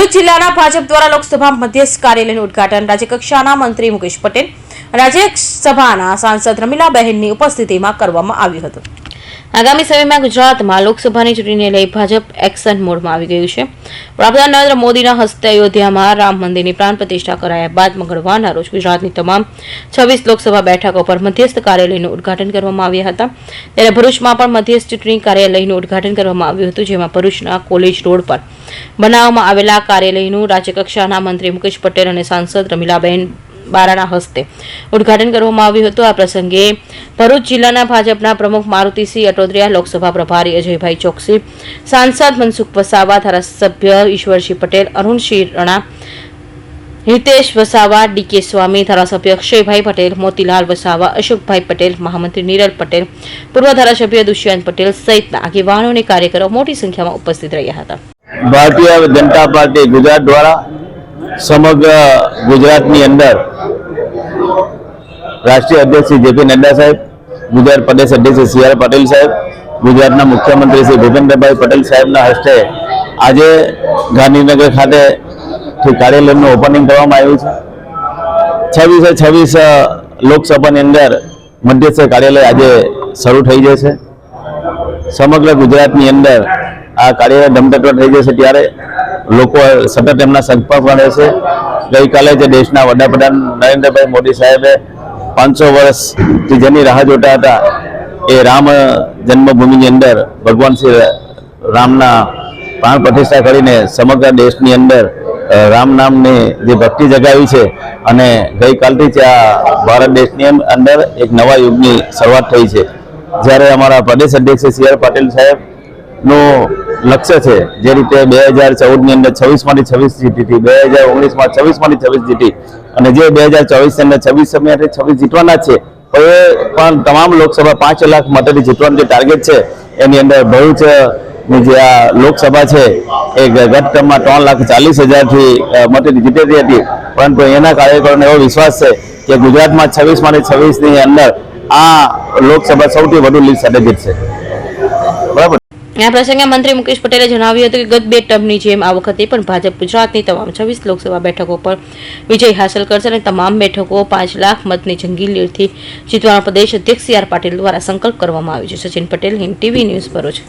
ભરૂચ જિલ્લાના ભાજપ દ્વારા લોકસભા મધ્યસ્થ કાર્યાલયનું ઉદઘાટન રાજ્યકક્ષાના મંત્રી મુકેશ પટેલ, રાજ્યસભાના સાંસદ રમીલાબહેનની ઉપસ્થિતિમાં કરવામાં આવ્યું હતું. આગામી સમયમાં ગુજરાતમાં લોકસભાની ચૂંટણીને લઈ ભાજપ એક્શન મોડમાં આવી ગયું છે. વડાપ્રધાન નરેન્દ્ર મોદીના હસ્તે અયોધ્યામાં રામ મંદિરની પ્રાણ પ્રતિષ્ઠા કરાયા બાદ મંગળવારના રોજ ગુજરાતની તમામ છવ્વીસ લોકસભા બેઠકો પર મધ્યસ્થ કાર્યાલયનું ઉદઘાટન કરવામાં આવ્યા હતા. ત્યારે ભરૂચમાં પણ મધ્યસ્થ ચૂંટણી કાર્યાલયનું ઉદ્ઘાટન કરવામાં આવ્યું હતું, જેમાં ભરૂચના કોલેજ રોડ પર બનાવવામાં આવેલા કાર્યાલયનું રાજ્યકક્ષાના મંત્રી મુકેશ પટેલ અને સાંસદ રમીલાબેન બારાના હસ્તે. ઉદઘાટન કરવામાં આવ્યું હતું. આ પ્રસંગે ભરૂચ જિલ્લાના ભાજપના પ્રમુખ મારુતિસિંહ અટોદરિયા, લોકસભા પ્રભારી અજયભાઈ ચોકસી, સાંસદ મનસુખ વસાવા, ધારાસભ્ય ઈશ્વરસિંહ પટેલ, અરુણસિંહ રણા, હિતેશ વસાવા, ડીકે સ્વામી, ધારાસભ્ય અક્ષયભાઈ પટેલ, મોતીલાલ વસાવા, અશોકભાઈ પટેલ, મહામંત્રી નીરલ પટેલ, પૂર્વ ધારાસભ્ય દુષ્યંત પટેલ સહિતના આગેવાનો અને કાર્યકરો મોટી સંખ્યામાં ઉપસ્થિત રહ્યા હતા. ભારતીય જનતા પાર્ટી ગુજરાત દ્વારા સમગ્ર ગુજરાતની અંદર રાષ્ટ્રીય અધ્યક્ષ શ્રી જેપી નડ્ડા સાહેબ, ગુજરાત પ્રદેશ અધ્યક્ષ શ્રી સી આર પટેલ સાહેબ, ગુજરાતના મુખ્યમંત્રી શ્રી ભૂપેન્દ્રભાઈ પટેલ સાહેબના હસ્તે આજે ગાંધીનગર ખાતે કાર્યાલયનું ઓપનિંગ કરવામાં આવ્યું છે. છવ્વીસે છવ્વીસ લોકસભાની અંદર મધ્યસ્થ કાર્યાલય આજે શરૂ થઈ જશે. સમગ્ર ગુજરાતની અંદર આ કાર્યાલય ધમધટવા થઈ જશે ત્યારે લોકો સતત એમના સંપર્કમાં રહેશે ગઈકાલે જે દેશના વડાપ્રધાન નરેન્દ્રભાઈ મોદી સાહેબે પાંચસો વર્ષથી જેની રાહ જોતા હતા, એ રામ જન્મભૂમિની અંદર ભગવાન શ્રી રામના પ્રાણ પ્રતિષ્ઠા કરીને સમગ્ર દેશની અંદર રામ નામની જે ભક્તિ જગાવી છે અને ગઈકાલથી જ આ ભારત દેશની અંદર એક નવા યુગની શરૂઆત થઈ છે. જ્યારે અમારા પ્રદેશ અધ્યક્ષ સી આર પાટીલ સાહેબનું લક્ષ્ય છે. જે રીતે બે હજાર ચૌદની અંદર છવ્વીસમાંથી છવ્વીસ જીતી બે હજાર ઓગણીસમાં છવ્વીસમાંથી છવ્વીસ જીતી અને જે બે હજાર ચોવીસની અંદર છવ્વીસ સમયથી છવ્વીસ જીતવાના છે એ પણ તમામ લોકસભા પાંચ લાખ મતોથી જીતવાનું જે ટાર્ગેટ છે, એની અંદર ભરૂચની જે આ લોકસભા છે, એ ગત ક્રમમાં ત્રણ લાખ ચાલીસ હજારથી મતોથી જીતેલી હતી. પરંતુ એના કાર્યકરોને એવો વિશ્વાસ છે કે ગુજરાતમાં છવ્વીસમાંથી છવ્વીસની અંદર આ લોકસભા સૌથી વધુ લીડ સાથે જીતશે. આ પ્રસંગે મંત્રી મુકેશ પટેલે જણાવ્યું હતું કે ગત બે ટર્મની જેમ આ વખતે પણ ભાજપ ગુજરાતની તમામ છવ્વીસ લોકસભા બેઠકો પર વિજય હાંસલ કરશે અને તમામ બેઠકો પાંચ લાખ મતની જંગી લીડથી પ્રદેશ અધ્યક્ષ સી આર પાટીલ દ્વારા સંકલ્પ કરવામાં આવ્યો છે. Sachin Patel Hind TV news Bharuch.